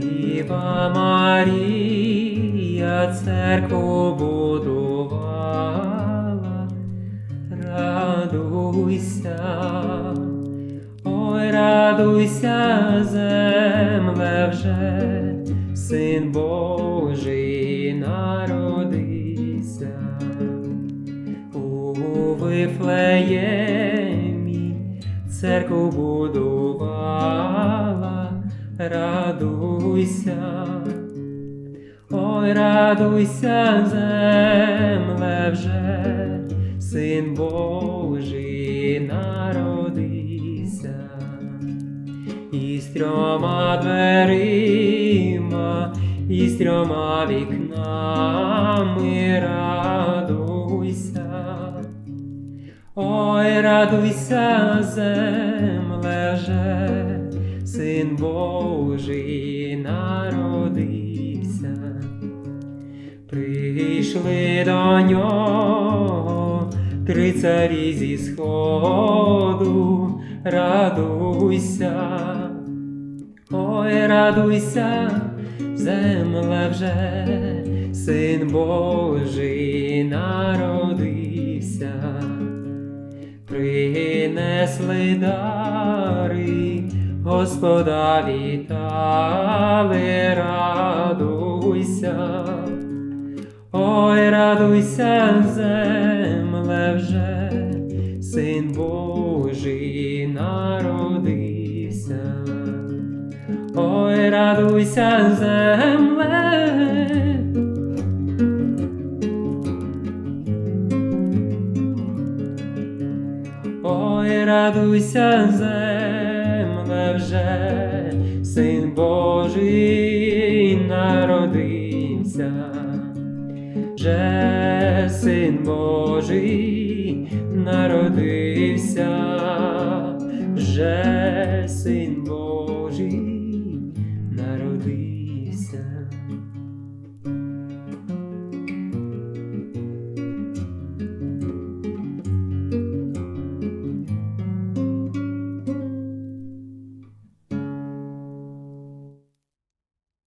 Діва Марія церкву будувала, радуйся, ой, радуйся, земле вже, син Божий народився. У Вифлеємі церкву будувала, радуйся, ой, радуйся, земле вже, син Божий народився, і з трьома дверима, і з трьома вікнами радуйся. Ой, радуйся, земле вже, син Божий народився. Прийшли до нього три царі зі сходу, радуйся, ой, радуйся, земле вже, син Божий народився. Принесли дари, Господа вітали, радуйся, ой, радуйся, земле вже, син Божий народився, ой, радуйся, земле. Ой, радуйся, земле вже, син Божий народився, вже син Божий народився, вже син Божий народився.